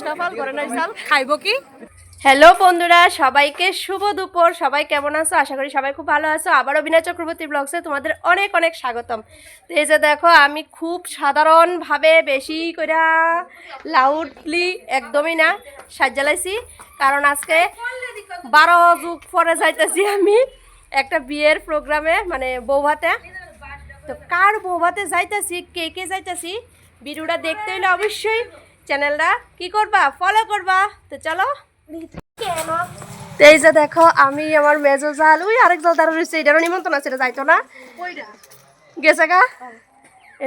তৃষ্ণা ফল নাই চাল। খাইব কি? হ্যালো বন্ধুরা সবাইকে শুভ দুপুর। সবাই কেমন আছো? আশা করি সবাই খুব ভালো আছো। আবারও বিনয় চক্রবর্তী ব্লগসে তোমাদের অনেক অনেক স্বাগতম। তো এই যে দেখো আমি খুব সাধারণভাবে বেশি করে লাউডলি একদমই না সাজ্জালাইছি। কারণ আজকে বারো যুগ পরে যাইতেছি আমি একটা বিয়ের প্রোগ্রামে মানে বৌভাতে তো কার বৌভাতে যাইতেছি কে কে যাইতেছি ভিডিওটা দেখতে হলে অবশ্যই চ্যানেলটা। কি করবা? ফলো করবা। তো চলো। এই যে দেখো আমি আমার মেজো জাল ওই আরেক জাল দাঁড়া রয়েছে এটারও নিমন্ত্রণ আছে এটা যাইতো না। গেছে গা?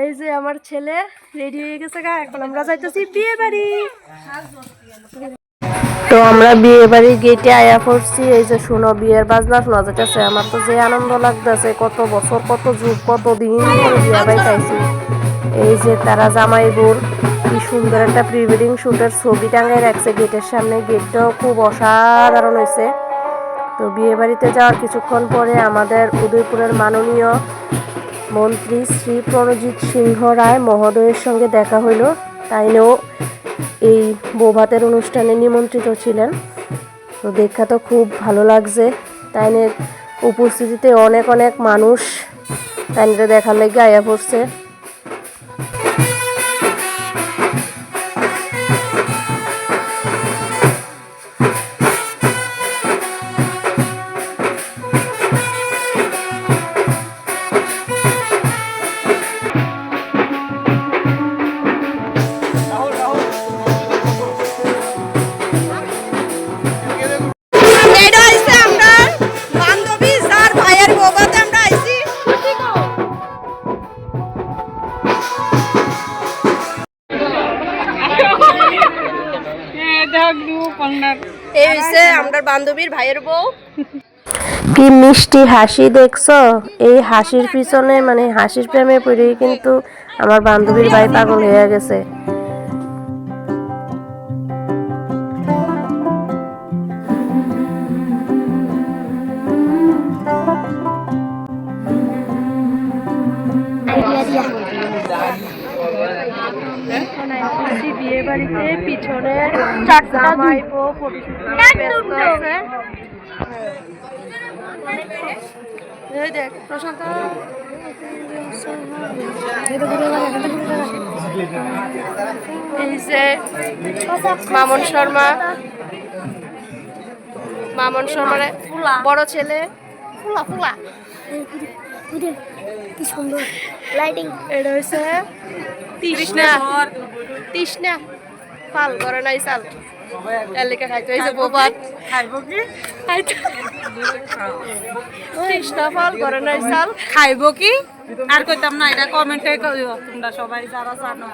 এই যে আমার ছেলে রেডি হয়ে গেছে গা এখন আমরা যাইতেছি বিয়ে বাড়ি। তো আমরা বিয়ে বাড়ির গেটে আয়া পড়ছি এই যে শুনো বিয়ের বাজনা শোনা যাইতেছে। আমার তো যে আনন্দ লাগতেছে কত বছর কত যুগ কত দিন বিয়ে বাড়ি খাইছি এই যে তারা জামাই বোর কি সুন্দর একটা প্রি ওয়েডিং শুটের ছবি টাঙায় রাখছে। গেটের সামনে গেটটাও খুব অসাধারণ হয়েছে। তো বিয়ে বাড়িতে যাওয়ার কিছুক্ষণ পরে আমাদের উদয়পুরের মাননীয় মন্ত্রী শ্রী প্রণজিৎ সিংহ রায় মহোদয়ের সঙ্গে দেখা হইল। তাইনেও এই বৌভাতের অনুষ্ঠানে নিমন্ত্রিত ছিলেন। তো দেখা তো খুব ভালো লাগছে। তাইনের উপস্থিতিতে অনেক অনেক মানুষ তাইনরে দেখার লেগে আয়া পড়ছে। এই হইছে আমার বান্ধবীর ভাইয়ের বউ। কি মিষ্টি হাসি দেখছ? এই হাসির পিছনে মানে হাসির প্রেমে পড়ে কিন্তু আমার বান্ধবীর ভাই পাগল হয়ে গেছে। বিয়ে বাড়িতে পিছনে প্রশান্ত। এই যে মামন শর্মা। মামন শর্মার বড় ছেলে। ফুলা ফুলা। কি সুন্দর লাইটিং এটা তৃষ্ণা। তৃষ্ণা। ফাল করে নাই চাল। এলাকা খাইতো এই বোবাত খাইব কি? তৃষ্ণা ফাল করে নাই চাল। খাইব কি? আর কইতাম না এটা কমেন্টে কইও তোমরা সবাই যারা জানো।